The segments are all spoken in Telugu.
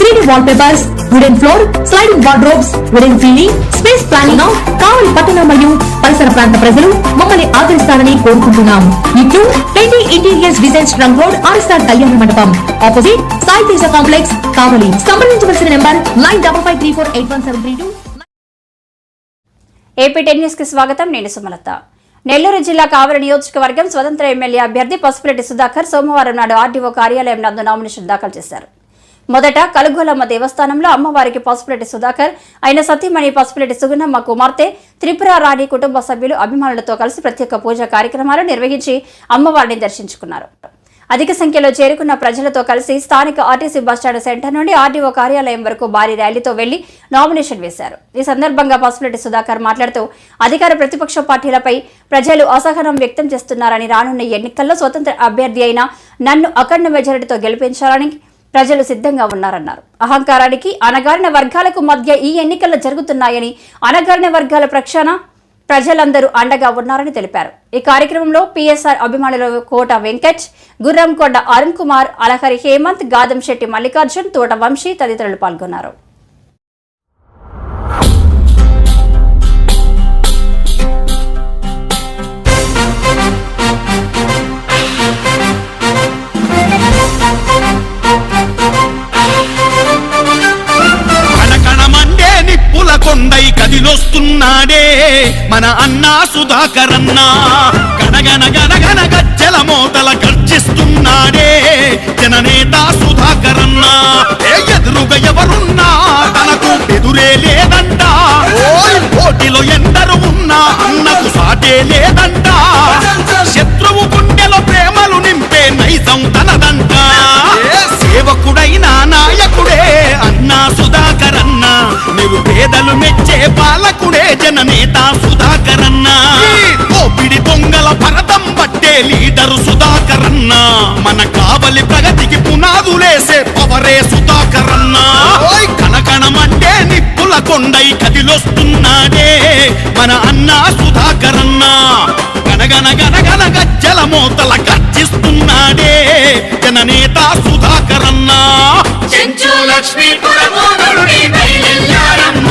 three D wallpapers wooden floor sliding wardrobes wooden ceiling space planning Kavali పట్టణ మరియు పరిసర ప్రాంత ప్రజలు మమ్మల్ని ఆదరిస్తారని కోరుకుంటున్నాం. ఇట్లు twenty interiors design trunk road RSR Kalyana Mandapam. Opposite Sai Teja complex Kavali. సంప్రదించవలసిన number nine double five three four eight one seven three two AP ten న్యూస్కి స్వాగతం నేను సుమలత. నెల్లూరు జిల్లా కావలి నియోజకవర్గం స్వతంత్ర ఎమ్మెల్యే అభ్యర్థి పసుపురెడ్డి సుధాకర్ సోమవారం నాడు ఆర్డీఓ కార్యాలయం నందు నామినేషన్ దాఖలు చేశారు. మొదట కలుగోలమ్మ దేవస్థానంలో అమ్మవారికి పసుపురెడ్డి సుధాకర్ ఆయన సతీమణి పసుపురెడ్డి సుగుణమ్మ కుమార్తె త్రిపుర రాణి కుటుంబ సభ్యులు అభిమానులతో కలిసి ప్రత్యేక పూజా కార్యక్రమాలు నిర్వహించి అమ్మవారిని దర్శించుకున్నారు. అధిక సంఖ్యలో చేరుకున్న ప్రజలతో కలిసి స్థానిక ఆర్టీసీ బస్టాండ్ సెంటర్ నుండి ఆర్డీఓ కార్యాలయం వరకు భారీ ర్యాలీతో వెళ్ళి నామినేషన్ వేశారు. ఈ సందర్భంగా పసుపులెడ్డి సుధాకర్ మాట్లాడుతూ అధికార ప్రతిపక్ష పార్టీలపై ప్రజలు అసహనం వ్యక్తం చేస్తున్నారని రానున్న ఎన్నికల్లో స్వతంత్ర అభ్యర్థి అయిన నన్ను అఖండ మెజారిటీతో గెలిపించాలని ప్రజలు సిద్ధంగా ఉన్నారన్నారు. అహంకారానికి అణగారిన వర్గాలకు మధ్య ఈ ఎన్నికలు జరుగుతున్నాయని అణగారిన వర్గాల ప్రక్షాణ ప్రజలందరూ అండగా ఉన్నారని తెలిపారు. ఈ కార్యక్రమంలో పిఎస్ఆర్ అభిమానులు కోట వెంకట్ గుర్రంకొండ అరుణ్ కుమార్ అలహరి హేమంత్ గాదం శెట్టి మల్లికార్జున్ తోట వంశీ తదితరులు పాల్గొన్నారు. కొండై కదిలొస్తున్నాడే మన అన్నా సుధాకరన్నా గనగన గనగన గజ్జల మోతల గర్జిస్తున్నాడే జననేత సుధాకరన్నా ఏ ఎదురుగా ఎవరున్నా తనకు ఎదురే లేదంట. పోటీలో ఎందరు ఉన్నా అన్నకు సాటే లేదంట. శత్రువు గుండెలో ప్రేమలు నింపే నైజం తనదంట. సేవకుడైన నాయకుడే అన్నా సుధాకర్ అన్న. నీవు పేదలు లీడరు సుధాకర్ అన్న మన కావలి ప్రగతికి పునాదులేసే పవరే సుధాకర్ అన్న ఓయ్! కనకణమంటే నిప్పుల కొండై కదిలొస్తున్నాడే మన అన్న సుధాకర్ అన్న గనగన గనగన గజ్జల మోతల గర్జిస్తున్నాడే జననేత సుధాకర్ అన్న చెంచు లక్ష్మీపురమోదరుడి బయలెల్లారమ్మ.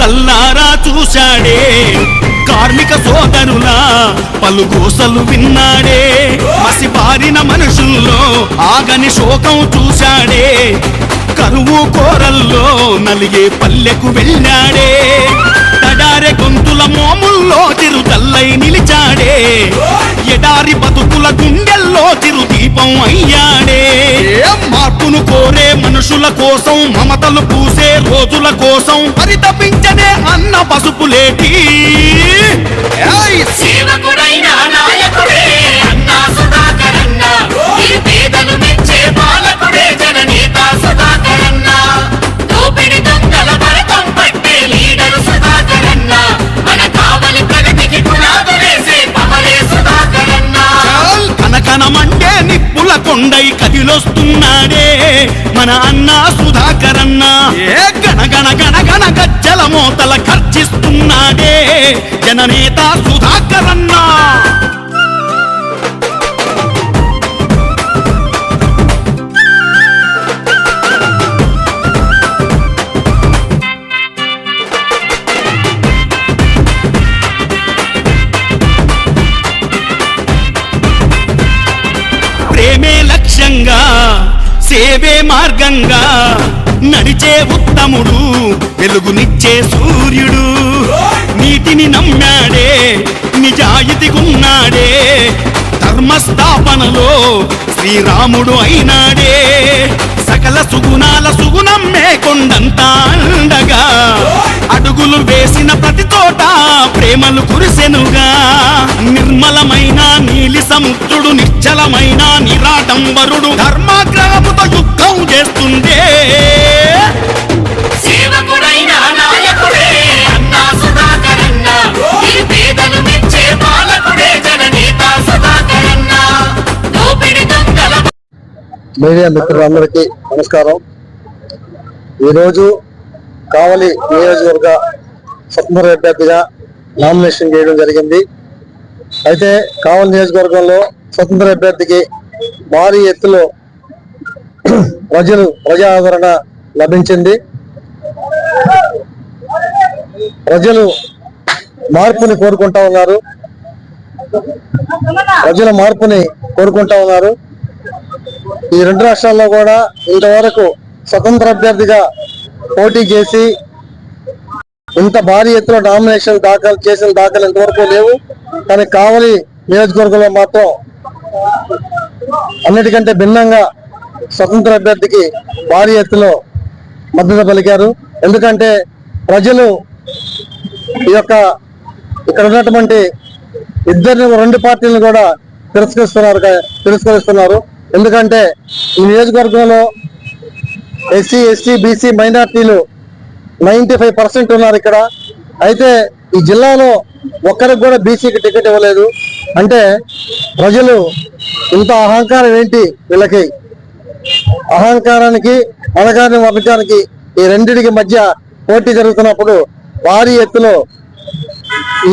కల్లారా చూశాడే. కార్మిక సోదరుల పలుగోసలు విన్నాడే. మసిపారిన మనుషుల్లో ఆగని శోకం చూశాడే. కరువు కోరల్లో నలిగే పల్లెకు వెళ్ళాడే. తడారె గొంతుల మోముల్లో చిరుతల్లై నిలిచాడే. ఎడారి బతుకుల గుండెల్లో చిరు దీపం అయ్యాడే. మార్పును కోరే మనుషుల కోసం మమతలు పూసే రోజుల కోసం పరితపించనే అన్న పసుపులేటి మన అన్న సుధాకర్ అన్న. ఏ? గణగణ గణగణ గజ్జల మోతల ఖర్చిస్తున్నాడే. జననేత సుధాకర్ సేవే మార్గంగా నడిచే ఉత్తముడు వెలుగునిచ్చే సూర్యుడు. నీతిని నమ్మాడే నిజాయితీగున్నాడే తరు ధర్మస్థాపనలో శ్రీరాముడు అయినాడే. సకల సుగుణాల సుగుణమ్మే కొండంత అండగా. అడుగులు వేసిన ప్రతి చోట ప్రేమలు కురిసెనుగా. నిర్మలమైన నీలి సముద్రుడు నిశ్చలమైన నిరాటంబరుడు ధర్మాగ్రహముతో యుద్ధం చేస్తుండే. మీడియా మిత్రులందరికీ నమస్కారం. ఈరోజు కావలి నియోజకవర్గ స్వతంత్ర అభ్యర్థిగా నామినేషన్ చేయడం జరిగింది. అయితే కావలి నియోజకవర్గంలో స్వతంత్ర అభ్యర్థికి భారీ ఎత్తులో ప్రజలు ప్రజా ఆదరణ లభించింది. ప్రజలు మార్పుని కోరుకుంటా ఉన్నారు. ప్రజల మార్పుని కోరుకుంటా ఉన్నారు. ఈ రెండు రాష్ట్రాల్లో కూడా ఇంతవరకు స్వతంత్ర అభ్యర్థిగా పోటీ చేసి ఇంత భారీ ఎత్తున నామినేషన్ దాఖలు చేసిన దాఖలు ఇంతవరకు లేవు. కానీ కావలి నియోజకవర్గంలో మాత్రం అన్నిటికంటే భిన్నంగా స్వతంత్ర అభ్యర్థికి భారీ ఎత్తులో మద్దతు పలికారు. ఎందుకంటే ప్రజలు ఈ యొక్క ఇక్కడ ఉన్నటువంటి ఇద్దరిని రెండు పార్టీలను కూడా తిరస్కరిస్తున్నారు తిరస్కరిస్తున్నారు. ఎందుకంటే ఈ నియోజకవర్గంలో ఎస్సీ ఎస్టీ బీసీ మైనార్టీలు నైంటీ ఫైవ్ పర్సెంట్ ఉన్నారు ఇక్కడ. అయితే ఈ జిల్లాలో ఒక్కరికి కూడా బీసీకి టికెట్ ఇవ్వలేదు. అంటే ప్రజలు ఇంత అహంకారం ఏంటి వీళ్ళకి? అహంకారానికి అనగాని వర్గానికి ఈ రెండింటికి మధ్య పోటీ జరుగుతున్నప్పుడు భారీ ఎత్తులో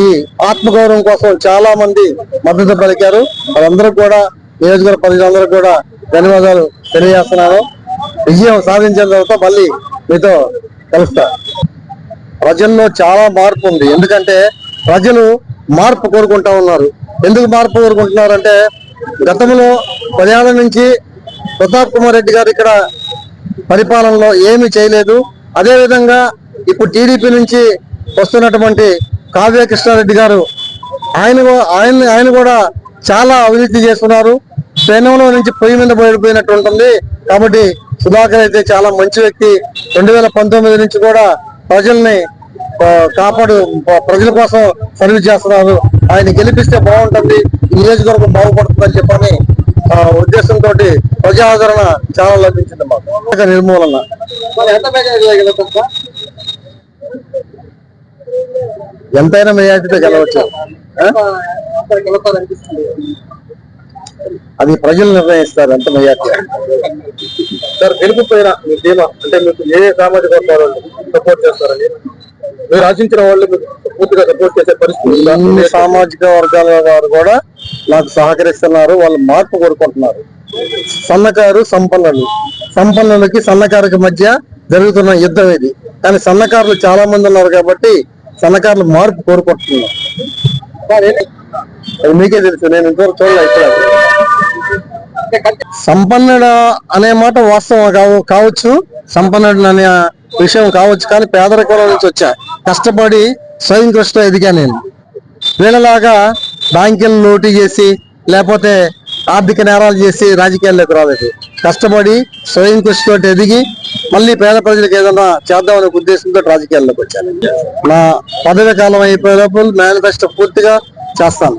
ఈ ఆత్మగౌరవం కోసం చాలా మంది మద్దతు పలికారు. వాళ్ళందరూ కూడా నియోజకవర్గ ప్రజలందరూ కూడా ధన్యవాదాలు తెలియజేస్తున్నాను. విజయం సాధించిన తర్వాత మళ్ళీ మీతో కలుస్తా. ప్రజల్లో చాలా మార్పు ఉంది. ఎందుకంటే ప్రజలు మార్పు కోరుకుంటా ఉన్నారు. ఎందుకు మార్పు కోరుకుంటున్నారు అంటే గతంలో పదేళ్ళ నుంచి ప్రతాప్ కుమార్ రెడ్డి గారు ఇక్కడ పరిపాలనలో ఏమీ చేయలేదు. అదేవిధంగా ఇప్పుడు టీడీపీ నుంచి వస్తున్నటువంటి కావ్య కృష్ణారెడ్డి గారు ఆయన ఆయన ఆయన కూడా చాలా అవినీతి చేస్తున్నారు. పెనంలో నుంచి పొయ్యి మీద పడిపోయినట్టు ఉంటుంది కాబట్టి సుధాకర్ అయితే చాలా మంచి వ్యక్తి. రెండు వేల పంతొమ్మిది నుంచి కూడా ప్రజల్ని కాపాడు ప్రజల కోసం సర్వీస్ చేస్తున్నారు. ఆయన గెలిపిస్తే బాగుంటుంది. నియోజకవర్గం బాగుపడుతుందని చెప్పని ఆ, ఉద్దేశంతో ప్రజా ఆదరణ చాలా లభించింది మాకు. నిర్మూలన. ఎంతైనా మెజార్టీతో గెలవచ్చు? అది ప్రజలు నిర్ణయిస్తారు ఎంత మెజార్టీ. సార్ గెలుపుపోయినా మీ ధీమా అంటే మీకు ఏ ఏ సామాజిక వర్గాలు సపోర్ట్ చేస్తారని? మీరు ఆశించిన వాళ్ళు పూర్తిగా సపోర్ట్ చేసే పరిస్థితి సామాజిక వర్గాల వారు కూడా నాకు సహకరిస్తున్నారు వాళ్ళు మార్పు కోరుకుంటున్నారు. సన్నకారు సంపన్నులు. సంపన్నులకి సన్నకారుకి మధ్య జరుగుతున్న యుద్ధం ఇది. కానీ సన్నకారులు చాలా మంది ఉన్నారు కాబట్టి సన్నకారులు మార్పు కోరుకుంటున్నారు. అది మీకే తెలుసు నేను ఇంతవరకు చూడలే ఇక్కడ సంపన్నుడు అనే మాట వాస్తవం కావచ్చు. సంపన్నుడు అనే విషయం కావచ్చు కానీ పేదరికంలో నుంచి వచ్చా. కష్టపడి స్వయం కృష్ణ ఎదిగా నేను. వీళ్ళలాగా బ్యాంకులు నోటీ చేసి లేకపోతే ఆర్థిక నేరాలు చేసి రాజకీయాల్లోకి రాలేదు. కష్టపడి స్వయం కృషితో ఎదిగి మళ్ళీ పేద ప్రజలకు ఏదైనా చేద్దామనే ఉద్దేశంతో రాజకీయాల్లోకి వచ్చాను. నా పదవి కాలం అయిపోయేటప్పుడు మేనిఫెస్టో పూర్తిగా చేస్తాను.